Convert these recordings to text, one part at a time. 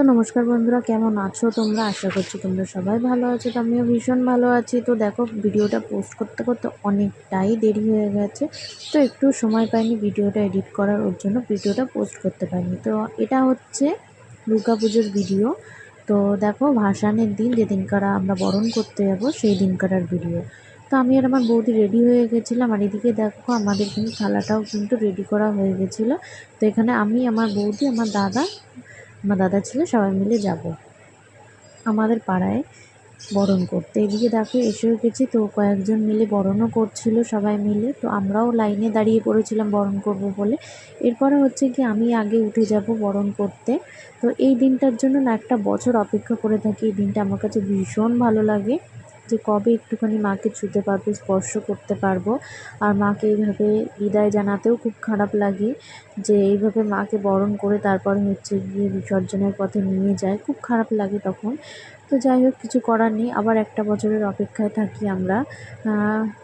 তো নমস্কার বন্ধুরা, কেমন আছো তোমরা? আশা করছি তোমরা সবাই ভালো আছো তো আমিও ভীষণ ভালো আছি। তো দেখো, ভিডিওটা পোস্ট করতে করতে অনেকটাই দেরি হয়ে গেছে, তো একটু সময় পাইনি ভিডিওটা এডিট করার, ওর জন্য ভিডিওটা পোস্ট করতে পারিনি। তো এটা হচ্ছে দুর্গা পুজোর ভিডিও। তো দেখো, ভাসানের দিন যেদিনকার আমরা বরণ করতে যাব, সেই দিনকার ভিডিও। তো আমি আর আমার বৌদি রেডি হয়ে গেছিলাম, আর এদিকে দেখো, আমাদের কিন্তু থালাটাও কিন্তু রেডি করা হয়ে গেছিল। তো এখানে আমি, আমার বৌদি, আমার দাদা আমার দাদা ছিল, সবাই মিলে যাব। আমাদের পাড়ায় বরণ করতে। এদিকে দেখো, এসেও গেছি তো, কয়েকজন মিলে বরণও করছিল সবাই মিলে। তো আমরাও লাইনে দাঁড়িয়ে পড়েছিলাম বরণ করব বলে। এরপরে হচ্ছে কি, আমি আগে উঠে যাব বরণ করতে। তো এই দিনটার জন্য না, একটা বছর অপেক্ষা করে থাকি। এই দিনটা আমার কাছে ভীষণ ভালো লাগে। যে কবে একটুখানি মাকে ছুতে পারব, স্পর্শ করতে পারব। আর মাকে এইভাবে বিদায় জানাতেও খুব খারাপ লাগে যে এইভাবে মাকে বরণ করে তারপরে হচ্ছে গিয়ে বিসর্জনের পথে নিয়ে যায়। খুব খারাপ লাগে তখন। তো যাই হোক, কিছু করার নেই। আবার একটা বছরের অপেক্ষায় থাকি আমরা।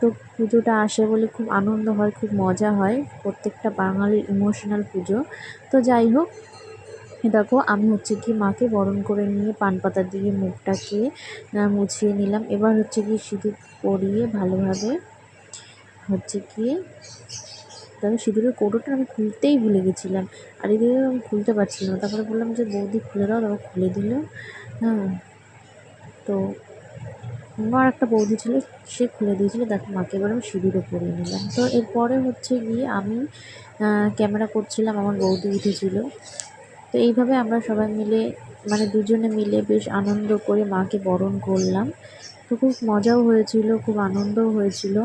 তো পুজোটা আসে বলে খুব আনন্দ হয়, খুব মজা হয়। প্রত্যেকটা বাঙালির ইমোশনাল পুজো। তো যাই হোক দেখো, আমি হচ্ছে কি মাকে বরণ করে নিয়ে পান পাতা দিয়ে মুখটাকে মুছিয়ে নিলাম। এবার হচ্ছে কি সিঁদুর পরিয়ে ভালোভাবে হচ্ছে কি, দেখো সিঁদুরের কৌটোটা আমি খুলতেই ভুলে গেছিলাম। আর এদিকে আমি খুলতে পারছিলাম না। তারপরে বললাম যে, বৌদি, খুলে দাও। তারপর খুলে দিল। হ্যাঁ। তো আমার একটা বৌদি ছিল, সে খুলে দিয়েছিল। দেখো, মাকে এবার আমি সিঁদুরও পরিয়ে নিলাম। তো এরপরে হচ্ছে গিয়ে আমি ক্যামেরা করছিলাম, আমার বৌদি উঠেছিল। তো এইভাবে আমরা সবাই মিলে মানে দুজনে মিলে বেশ আনন্দ করে মাকে বরণ করলাম। তো খুব মজাও হয়েছিল, খুব আনন্দও হয়েছিল।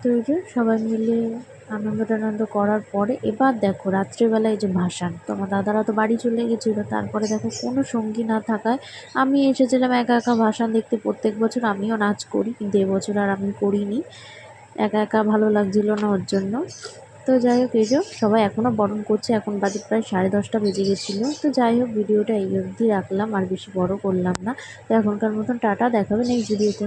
তো এই যে সবাই মিলে আনন্দ টানন্দ করার পরে, এবার দেখো রাত্রেবেলায় যে ভাসান, তো আমার দাদারা তো বাড়ি চলে গেছিল, তারপরে দেখো কোনো সঙ্গী না থাকায় আমি এসেছিলাম একা একা ভাসান দেখতে প্রত্যেক বছর, আমিও নাচ করি, কিন্তু এবছর আর আমি করিনি। একা একা ভালো লাগছিল না ওর জন্য। তো যাই হোক, এই যে সবাই এখনও বরণ করছে, এখন বাজে প্রায় সাড়ে দশটা বেজে গেছিল। তো যাই হোক, ভিডিওটা এই অবধি রাখলাম, আর বেশি বড় করলাম না। তো এখনকার মতন টাটা, দেখাবে নেক্সট ভিডিওতে